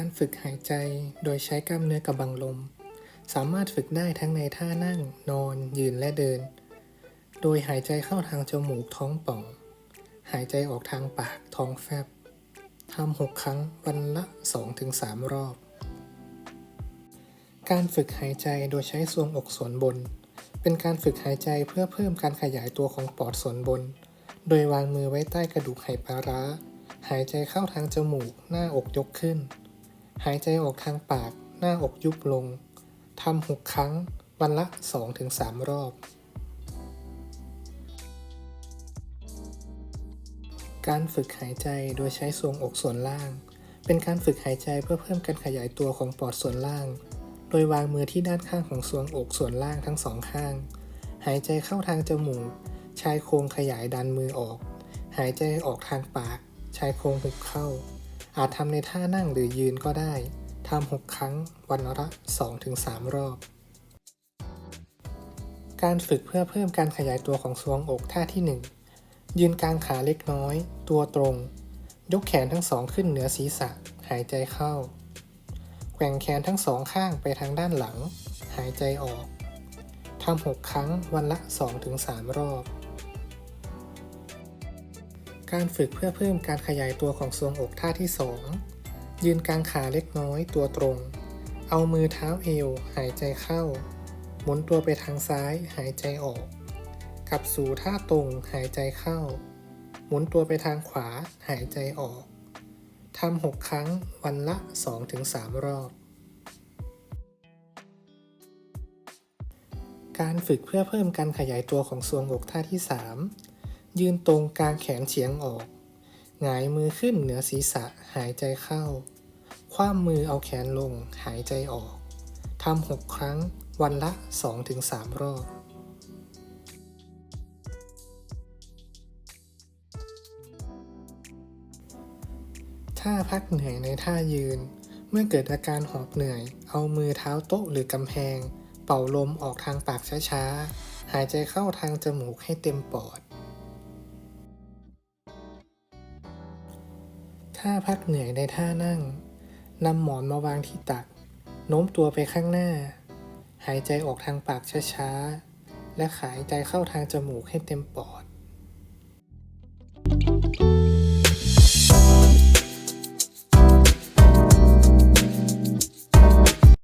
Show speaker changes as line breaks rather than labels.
การฝึกหายใจโดยใช้กล้ามเนื้อกระบังลม สามารถฝึกได้ทั้งในท่านั่ง นอน ยืนและเดิน โดยหายใจเข้าทางจมูกท้องป่อง หายใจออกทางปากท้องแฟบทำหกครั้งวันละ 2-3 รอบ การฝึกหายใจโดยใช้ทรวงอกส่วนบน เป็นการฝึกหายใจเพื่อเพิ่มการขยายตัวของปอดส่วนบน โดยวางมือไว้ใต้กระดูกไหปลาร้าหายใจเข้าทางจมูกหน้าอกยกขึ้น หายใจออกทางปาก หน้าอกยุบลง ทำหกครั้ง วันละ 2-3 รอบ การฝึกหายใจโดยใช้ทรวงอกส่วนล่าง เป็นการฝึกหายใจเพื่อเพิ่มการขยายตัวของปอดส่วนล่าง โดยวางมือที่ด้านข้างของทรวงอกส่วนล่างทั้งสองข้าง หายใจเข้าทางจมูก ชายโครงขยายดันมือออก หายใจออกทางปาก ชายโครงหุบเข้า อาจทำในท่านั่งหรือยืนก็ได้ทำหกครั้งวันละ 2-3 รอบ การฝึกเพื่อเพิ่มการขยายตัวของทรวงอกท่าที่ 1 ยืนกลางขาเล็กน้อย ตัวตรง ยกแขนทั้งสองขึ้นเหนือศีรษะ หายใจเข้า แกว่งแขนทั้งสองข้างไปทางด้านหลัง หายใจออกทำหกครั้งวันละ 2-3 รอบ การฝึกเพื่อเพิ่มการขยายตัวของทรวงอกท่าที่ 2 ยืนกลางขาเล็กน้อยตัวตรง เอามือเท้าเอว หายใจเข้า หมุนตัวไปทางซ้าย หายใจออก กลับสู่ท่าตรง หายใจเข้า หมุนตัวไปทางขวา หายใจออก ทำหกครั้งวันละ 2-3 รอบ การฝึกเพื่อเพิ่มการขยายตัวของทรวงอกท่าที่ 3 ยืนตรงกลางแขนเฉียงออก หงายมือขึ้นเหนือศีรษะหายใจเข้า คว้ามือเอาแขนลงหายใจออก ทำหกครั้งวันละ 2-3 รอบถ้าพักเหนื่อยในท่ายืน เมื่อเกิดอาการหอบเหนื่อย เอามือเท้าโต๊ะหรือกำแพง เป่าลมออกทางปากช้าๆ หายใจเข้าทางจมูกให้เต็มปอด ถ้าพักเหนื่อยในท่านั่งนำหมอนมาวางที่ตัก โน้มตัวไปข้างหน้า หายใจออกทางปากช้าๆ และหายใจเข้าทางจมูกให้เต็มปอด